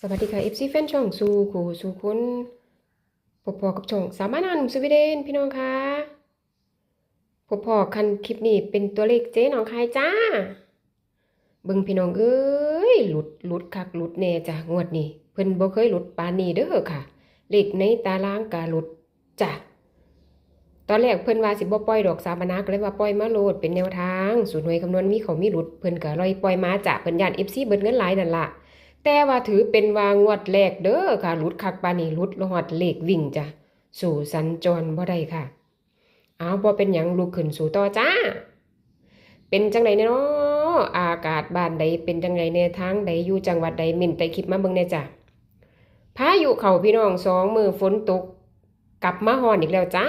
สวัสดีค่ะ FC แฟนช่องสู่คูสู่คุณพบพอกับช่องสามารถอ่านหนุ่มสวีเดนพี่น้องคะพบพอคันคลิปนี้เป็นตัวเลขเจ๊หนองคายจ้า เบิ่งพี่น้องเอ้ยหลุดหลุดคักหลุดแน่จ้ะงวดนี้เพิ่นบ่เคยหลุดปานนี้เด้อค่ะ เลขในตารางกาหลุดจ้ะตอนแรกเพิ่นว่าสิบ่ปล่อยดอกสาบานาก็เลยว่าปล่อยมาโลดเป็นแนวทางสูตรหน่วยคำนวณมีเขามีหลุดเพิ่นก็เลยปล่อยมาจ้ะเพิ่นย่าน FC เบิดเงินหลายนั่นล่ะ แต่ว่าถือเป็นวางวดแรกเด้อค่ะหลุดคักปานนี้หลุดรอดเลขวิ่งจ้ะสู่สัญจรบ่ได้ค่ะ เอาบ่เป็นหยังลุกขึ้นสู่ต่อจ้า เป็นจังไดเนาะอากาศบ้านใดเป็นจังไดแนทางใดอยู่จังหวัดใดเม่นใต้คลิปมาเบิ่งแน่จ้ะพายุเข้าพี่น้องสองมือฝนตก กลับมาฮอนอีกแล้วจ้า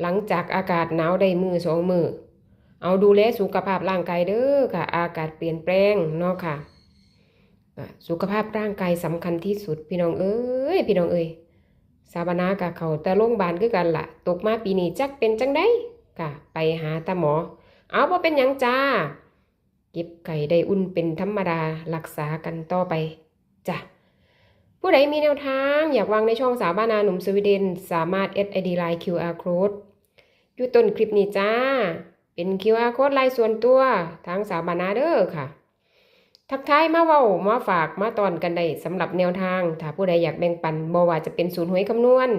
หลังจากอากาศหนาวได้มือสองมือเอาดูแลสุขภาพร่างกายเด้อค่ะ อากาศเปลี่ยนแปลงเนาะค่ะ สุขภาพร่างกายสำคัญที่สุด พี่น้องเอ้ยพี่น้องเอ้ยสาบานากะเขาแต่โรงพยาบาลคือกันละ่ะ ตกมาปีนี้จักเป็นจังได้กะไปหาตาหมอ เอาพอเป็นยังจ้า เก็บไก่ได้อุ่นเป็นธรรมดารักษากันต่อไปจ้ะผู้ใดมีแนวทางอยากวางในช่องสาวบ้านาหนุ่มสวีเดน สามารถ SID Line QR Code อยู่ต้นคลิปนี้จ้า เป็น QR Code ไลน์ส่วนตัวทางสาวบ้านาเด้อค่ะ ทักทายมาเว้ามาฝากมาตอนกันได้สำหรับแนวทาง ถ้าผู้ใดอยากแบ่งปันบ่ว่าจะเป็นศูนย์หวยคำนวณ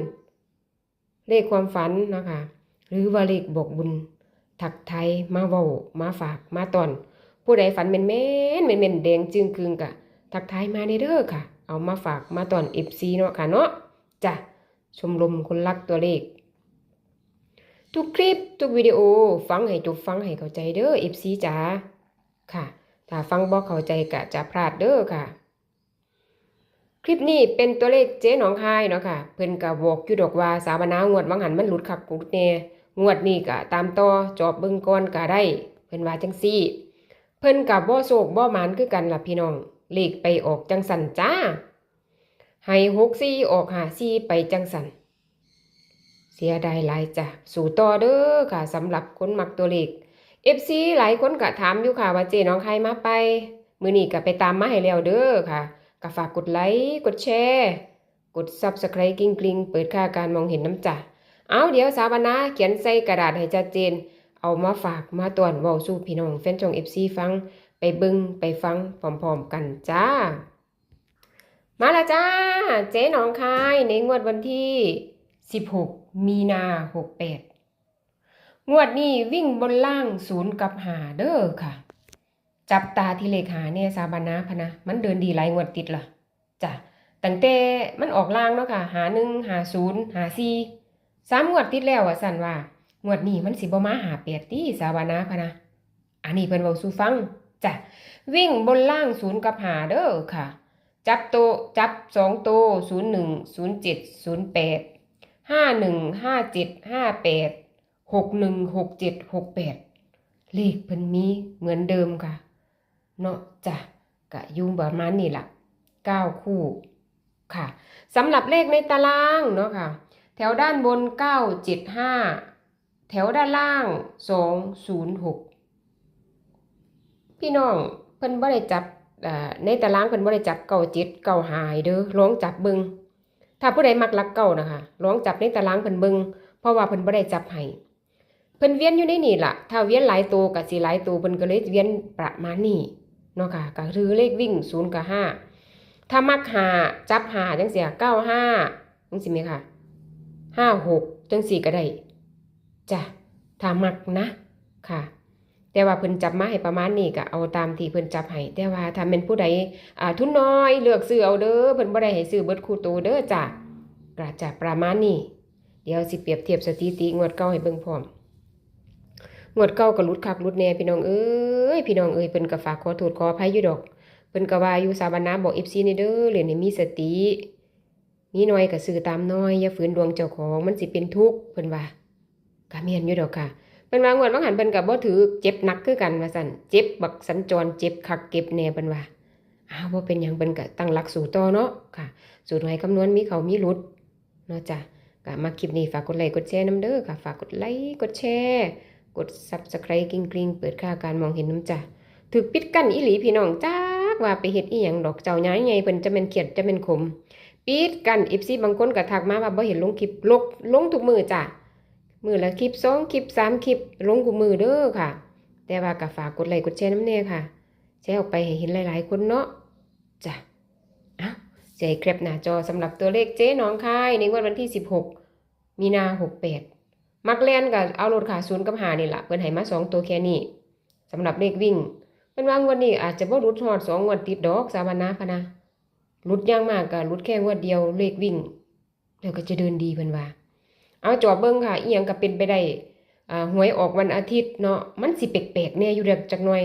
เลขความฝันนะคะ หรือว่าเลขบอกบุญ ทักทายมาเว้ามาฝากมาตอน ผู้ใดฝันเป็นแม่นแม่นแม่นแดงจึงคืงกะ ทักทายมาในเด้อค่ะ เอามาฝากมาตอน FC เนาะค่ะเนาะจ้ะชมรมคนรักตัวเลข ทุกคลิปทุกวิดีโอฟังให้จบฟังให้เข้าใจเด้อ FC จ๋าค่ะ ถ้าฟังบ่เข้าใจก็จะพลาดเด้อค่ะ คลิปนี้เป็นตัวเลขเจ๊หนองคายเนาะค่ะ เพิ่นก็บอกอยู่ดอกว่าสาบานางวดวังหันมันหลุดคักหลุดแน่งวดนี้ก็ตามต่อจอบเบิ่งก่อนก็ได้ เพิ่นว่าจังซี่ เพิ่นก็บ่โศกบ่หมานคือกันล่ะพี่น้อง เลขไปออกจังสันจ้าให้64ออก54ไปจังสันเสียดายหลายจ้ะสู่ต่อเด้อค่ะสำหรับคนมักตัวเลข FC หลายคนก็ถามอยู่ค่ะว่าเจน้องใครมาไป มือนี้ก็ไปตามมาให้แล้วเด้อค่ะก็ฝากกดไลค์กดแชร์กด Subscribe กริ๊งๆเปิดค่าการมองเห็นน้ำจ้ะเอาเดี๋ยวสาวนาเขียนใส่กระดาษให้ชัดเจน เอามาฝากมาตอนเว้าสู่พี่น้องแฟนช่อง FC ฟัง ไปเบิ่งไปฟังพร้อมๆกันจ้า มาแล้วจ้า เจ๊หนองคายในงวดวันที่ 16 มีนา 68 งวดนี้วิ่งบนล่างศูนย์กับหาเด้อค่ะ จับตาที่เลขหาเนี่ยสาบานาพนะ มันเดินดีหลายงวดติดล่ะจ้ะตั้งแต่มันออกล่างเนาะค่ะ หาหนึ่งหาศูนย์หาสี่สามงวดติดแล้วอะสันว่างวดนี้มันสิบมาหาแปดตีสาบานาพนะอันนี้เพิ่นเว้าสู่ฟังจ้ะวิ่งบนล่างศูนย์กับหาเด้อค่ะ จับโตจับสองโตศูนย์หนึ่งศูนย์เจ็ดศูนย์แปดห้าหนึ่งห้าเจ็ดห้าแปด หกหนึ่งหกเจ็ดหกแปดเลขเพิ่นมีเหมือนเดิมค่ะ เนาะจ้ะกะยุ่ประมาณนี้ล่ะเก้าคู่ค่ะสำหรับเลขในตารางเนาะค่ะ แถวด้านบนเก้าเจ็ดห้าแถวด้านล่างสองศูนย์หกพี่น้องเพิ่นบ่ได้จับในตารางเพิ่นบ่ได้จับเก้าเจ็ดเก้าหายเด้อลองจับเบิงถ้าผู้ใดมักลักเก้านะคะลองจับในตารางเพิ่นเบิงเพราะว่าเพิ่นบ่ได้จับให้ เพิ่นเวียนอยู่ในนี่ล่ะ ถ้าเวียนหลายตัวก็สิหลายตัวเพิ่นก็เลยเวียนประมาณนี้เนาะค่ะก็คือเลขวิ่ง0กับ5ถ้ามัก5จับ5จังซี่95จังซี่แม่ค่ะ56จังซี่ก็ได้จ้ะถ้ามักนะค่ะ แต่ว่าเพิ่นจับมาให้ประมาณนี้ก็เอาตามที่เพิ่นจับให้แต่ว่าถ้าเป็นผู้ใดอ่าทุนน้อยเลือกซื้อเอาเด้อเพิ่นบ่ได้ให้ซื้อเบิดคู่โตวเด้อจ้ะก็จะประมาณนี้เดี๋ยวสิเปรียบเทียบสถิติงวดเก่าให้เบิ่งพร้อม งวดเก่าก็หลุดคักหลุดแน่พี่น้องเอ้ยพี่น้องเอ้ยเพิ่นก็ฝากขอโทษขออภัยอยู่ดอกเพิ่นก็ว่าอยู่สาบานนาบอก FC นี่เด้อเรียนให้มีสติมีน้อยก็ซื้อตามน้อยอย่าฝืนดวงเจ้าของมันสิเป็นทุกข์เพิ่นว่าก็แม่นอยู่ดอกค่ะเพิ่นว่างวดว่าหันเพิ่นก็บ่ถือเจ็บหนักคือกันว่าซั่นเจ็บบักสัญจรเจ็บคักเก็บแน่เพิ่นว่าอ้าวบ่เป็นหยังเพิ่นก็ตั้งหลักสู่ต่อเนาะค่ะ สูตรหวยคำนวณมีเขามีหลุดเนาะจ้ะก็มาคลิปนี้ฝากกดไลค์กดแชร์นํเด้อค่ะฝากกดไลค์กดแชร์ กด subscribe กริ๊งกริ๊งเปิดค่าการมองเห็นน้ำจ้ะถึกปิดกั้นอีหลีพี่น้องจักว่าไปเฮ็ดอีหยังดอกเจ้าย้ายไงเพิ่นจะแม่นเครียดจะแม่นขม ปิดกัน FC บางคนก็ทักมาว่าบ่เห็นลงคลิปลกลงทุกมือจ้ะมือละคลิปสองคลิปสามคลิปลงทุกมื้อเด้อค่ะ แต่ว่าก็ฝากกดไลค์กดแชร์น้ำแน่ค่ะ แชร์ออกไปให้เห็นหลาย ๆ คนเนาะจ้ะเอ้าใจแคปหน้าจอสำหรับตัวเลขเจ๊น้องค่ายในงวดวันที่ 16 มีนา 68 มักเล่นก็เอารถขาศูนย์กับหานี่ล่ะเพิ่นให้มาสองตัวแค่นี้สำหรับเลขวิ่งเพิ่นว่างวดนี้อาจจะบ่หลุดฮอดสองงวดติดดอกสาวันนะพะนะหลุดย่างมากก็หลุดแค่งวดเดียวเลขวิ่งแล้วก็จะเดินดีเพิ่นว่า เอาจอเบิ่งค่ะเอียงก็เป็นไปได้อ่าหวยออกวันอาทิตย์เนาะมันสิแปลกๆแน่อยู่เด็กจักหน่อย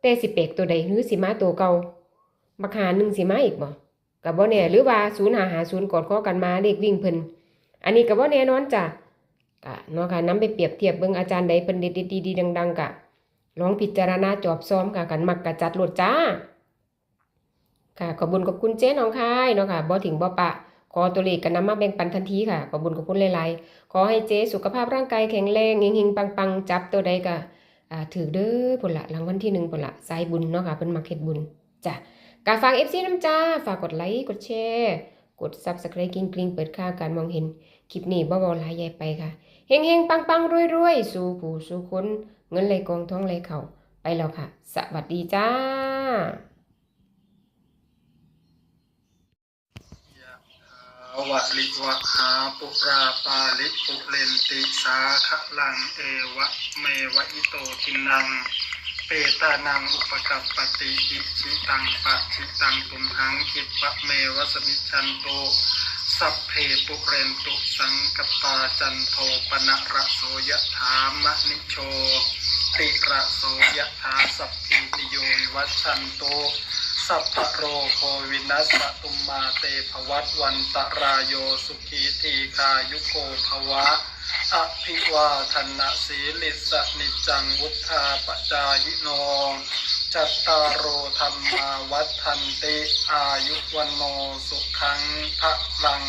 แต่สิแปลกตัวใดหรือสิมาตัวเก่าบักหาหนึ่งสิมาอีกบ่ก็บ่แน่หรือว่า0550กอดคอกันมาเลขวิ่งเพิ่นอันนี้ก็บ่แน่นอนจ้ะ กะเนาะค่ะนํไปเปรียบเทียบเบิ่งอาจารย์ใดเพิ่นเด็ดๆดีดัง ๆกะลองพิจารณาจอบซ้อมค่ะกันมักกะจัดโหลดจ้า ค่ะขอบุญขอบคุณเจ๊น้องคายเนาะค่ะบ่ถึงบ่ปะขอตัวเลขกันนำมาแบ่งปันทันทีค่ะขอบุญขอบคุณหลายๆขอให้เจ๊สุขภาพร่างกายแข็งแรงเฮงๆปังๆ จับตัวใดก็อ่าถือเด้อพุ่นละรางวัลที่หนึ่งพุ่นละสายบุญเนาะค่ะเพิ่นมักเฮ็ดบุญจ้ะกาฝาก FC น้ำจ้า ฝากกดไลค์ กดแชร์ กด Subscribe กริ๊งเปิดค่าการมองเห็น คลิปนี้บ่เว้าหลายใหญ่ไปค่ะเฮงเฮงปังปังรวยรวยสู่ผู้สู่คนเงินไหลกองท้องไหลเข่าไปแล้วค่ะ สวัสดีจ้าวะลิวะหาปุราปาลิปุเรนติสาคะลังเอวะเมวะอิโตทินัง เปตานังอุปกัปปติอิชิตังปะชิตังตุมหังคิปะเมวสมิจันโตสัพเพปุเรนตุสังกปาจันโทปนะระโสยถามะนิโชติระโสยถาสัพพิติโยวัชันโตสัพพโรโควินัสสตุมมาเตภวัตวันตรายโยสุขีทีคายุโกภวะ อภิวาทนาสีลิสนิจังวุธาปจายโนจัตตารโอธรรมาวัฒนติ อายุวันโนสุขังพระลัง